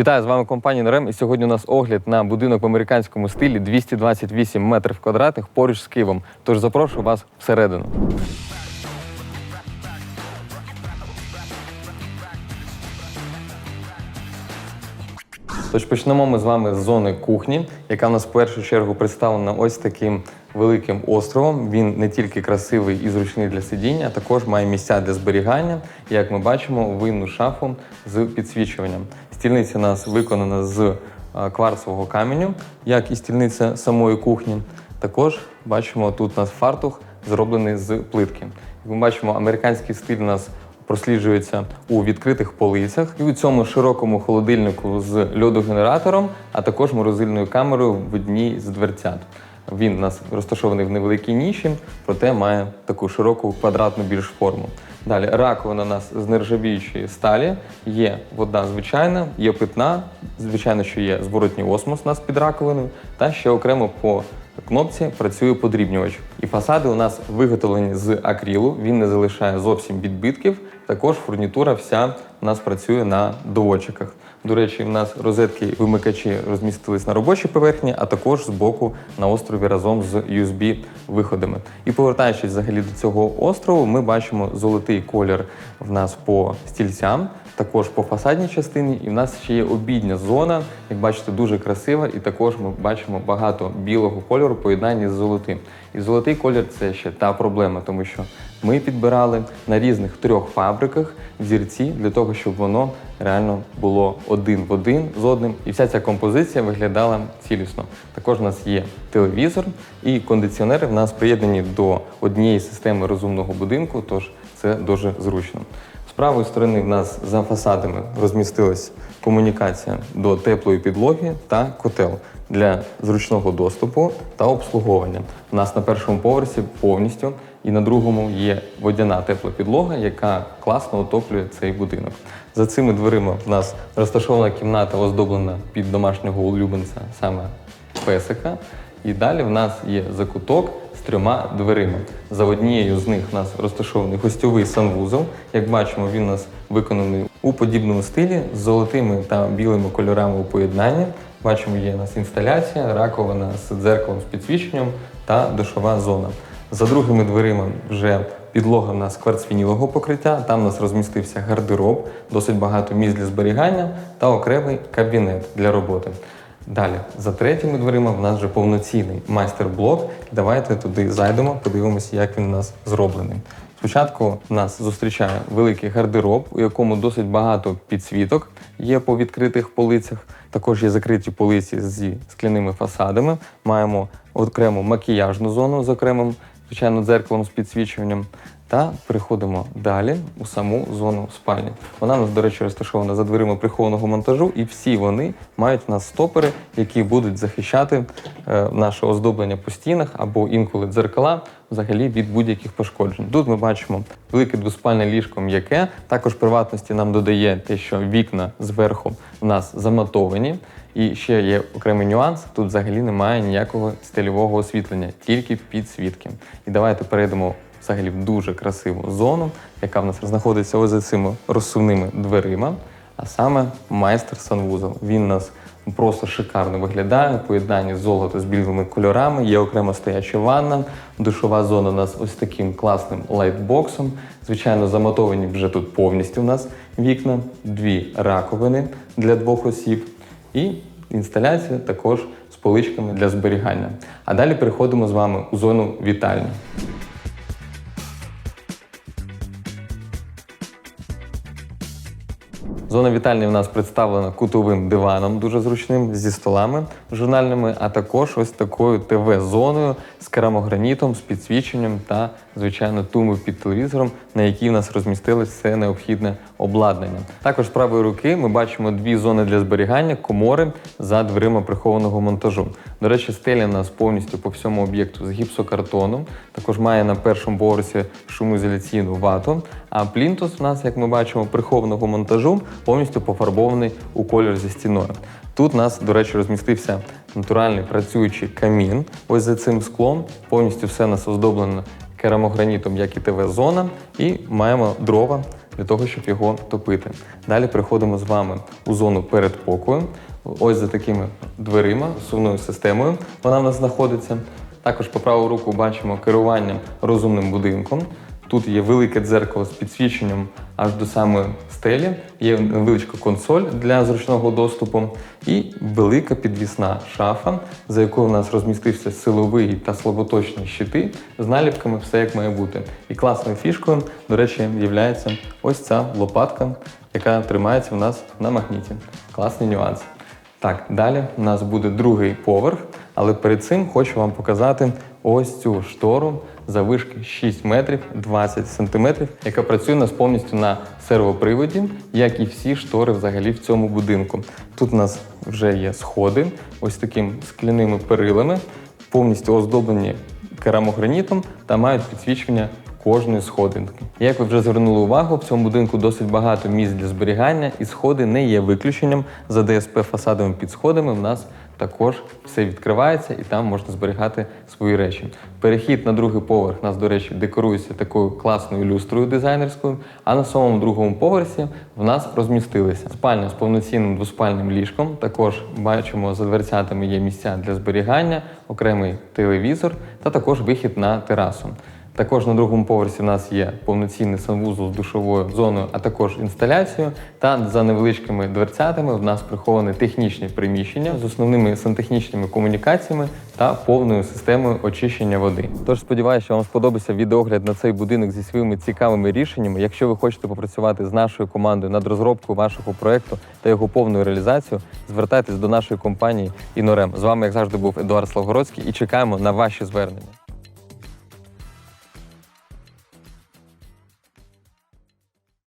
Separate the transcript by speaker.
Speaker 1: Вітаю з вами компанія Норем. І сьогодні у нас огляд на будинок в американському стилі 228 метрів квадратних поруч з Києвом. Тож запрошую вас всередину. Тож почнемо ми з вами з зони кухні, яка в нас в першу чергу представлена ось таким великим островом. Він не тільки красивий і зручний для сидіння, а також має місця для зберігання. Як ми бачимо, винну шафу з підсвічуванням. Стільниця у нас виконана з а, кварцевого каменю, як і стільниця самої кухні. Також бачимо тут у нас фартух зроблений з плитки. Ми бачимо, американський стиль у нас просліджується у відкритих полицях і у цьому широкому холодильнику з льодогенератором, а також морозильною камерою в одній з дверцят. Він у нас розташований в невеликій ніші, проте має таку широку квадратну більш форму. Далі раковина нас з нержавіючої сталі, є вода звичайна, є питна, звичайно, що є зворотній осмос у нас під раковиною, та ще окремо по кнопці працює подрібнювач. І фасади у нас виготовлені з акрилу, він не залишає зовсім відбитків. Також фурнітура вся у нас працює на доводчиках. До речі, в нас розетки і вимикачі розмістились на робочій поверхні, а також збоку на острові разом з USB-виходами. І повертаючись взагалі до цього острову, ми бачимо золотий колір в нас по стільцям, також по фасадній частині. І в нас ще є обідня зона. Як бачите, дуже красива, і також ми бачимо багато білого кольору в поєднанні з золотим. І золотий колір це ще та проблема, тому що ми підбирали на різних трьох фабриках взірці для того, щоб воно реально було один в один з одним, і вся ця композиція виглядала цілісно. Також у нас є телевізор і кондиціонери в нас приєднані до однієї системи розумного будинку, тож це дуже зручно. Правої сторони в нас за фасадами розмістилась комунікація до теплої підлоги та котел для зручного доступу та обслуговування. У нас на першому поверсі повністю і на другому є водяна тепла підлога, яка класно отоплює цей будинок. За цими дверима в нас розташована кімната, оздоблена під домашнього улюбленця, саме песика. І далі в нас є закуток трьома дверима. За однією з них у нас розташований гостьовий санвузол. Як бачимо, він у нас виконаний у подібному стилі з золотими та білими кольорами у поєднанні. Бачимо, є у нас інсталяція, раковина з дзеркалом з підсвіченням та душова зона. За другими дверима вже підлога в нас кварцвінілого покриття. Там у нас розмістився гардероб, досить багато місць для зберігання та окремий кабінет для роботи. Далі, за третіми дверима, в нас вже повноцінний майстер-блок. Давайте туди зайдемо, подивимося, як він у нас зроблений. Спочатку нас зустрічає великий гардероб, у якому досить багато підсвіток є по відкритих полицях. Також є закриті полиці зі скляними фасадами. Маємо окрему макіяжну зону з окремим, звичайно, дзеркалом з підсвічуванням. Та переходимо далі у саму зону спальні. Вона у нас, до речі, розташована за дверима прихованого монтажу, і всі вони мають у нас стопери, які будуть захищати е, наше оздоблення по стінах або інколи дзеркала взагалі від будь-яких пошкоджень. Тут ми бачимо велике двоспальне ліжко м'яке. Також приватності нам додає те, що вікна зверху в нас заматовані. І ще є окремий нюанс: тут взагалі немає ніякого стильового освітлення, тільки підсвітки. І давайте перейдемо взагалі в дуже красиву зону, яка в нас знаходиться ось за цими розсувними дверима, а саме майстер санвузол. Він у нас просто шикарно виглядає, в поєднанні золота з білими кольорами, є окремо стояча ванна, душова зона у нас ось таким класним лайтбоксом. Звичайно, замотовані вже тут повністю у нас вікна, дві раковини для двох осіб і інсталяція також з поличками для зберігання. А далі переходимо з вами у зону вітальні. Зона вітальні в нас представлена кутовим диваном, дуже зручним, зі столами журнальними, а також ось такою ТВ-зоною з керамогранітом, з підсвіченням та, звичайно, тумбою під телевізором, на якій в нас розмістилось все необхідне обладнання. Також з правої руки ми бачимо дві зони для зберігання, комори за дверима прихованого монтажу. До речі, стеля у нас повністю по всьому об'єкту з гіпсокартону. Також має на першому поверсі шумоізоляційну вату. А плінтус у нас, як ми бачимо, прихованого монтажу повністю пофарбований у колір зі стіною. Тут у нас, до речі, розмістився натуральний працюючий камін. Ось за цим склом повністю все у нас оздоблено керамогранітом, як і ТВ-зона, і маємо дрова для того, щоб його топити. Далі переходимо з вами у зону передпокою. Ось за такими дверима, сувною системою вона в нас знаходиться. Також по праву руку бачимо керування розумним будинком. Тут є велике дзеркало з підсвіченням аж до самої стелі, є невеличка консоль для зручного доступу і велика підвісна шафа, за якою у нас розмістився силовий та слаботочні щити з наліпками, все як має бути. І класною фішкою, до речі, є ось ця лопатка, яка тримається в нас на магніті. Класний нюанс. Так, далі у нас буде другий поверх, але перед цим хочу вам показати ось цю штору завишки 6 метрів 20 сантиметрів, яка працює у нас повністю на сервоприводі, як і всі штори взагалі в цьому будинку. Тут у нас вже є сходи, ось такими скляними перилами, повністю оздоблені керамогранітом та мають підсвічення кожної сходинки. Як ви вже звернули увагу, в цьому будинку досить багато місць для зберігання, і сходи не є виключенням. За ДСП фасадами під сходами в нас також все відкривається і там можна зберігати свої речі. Перехід на другий поверх нас, до речі, декорується такою класною люстрою дизайнерською. А на самому другому поверсі в нас розмістилися спальня з повноцінним двоспальним ліжком. Також бачимо за дверцятами є місця для зберігання, окремий телевізор та також вихід на терасу. Також на другому поверсі в нас є повноцінний санвузол з душовою зоною, а також інсталяцією. Та за невеличкими дверцятами в нас приховані технічні приміщення з основними сантехнічними комунікаціями та повною системою очищення води. Тож сподіваюся, що вам сподобався відеогляд на цей будинок зі своїми цікавими рішеннями. Якщо ви хочете попрацювати з нашою командою над розробкою вашого проекту та його повною реалізацією, звертайтесь до нашої компанії Інорем. З вами, як завжди, був Едуард Славгородський і чекаємо на ваші звернення.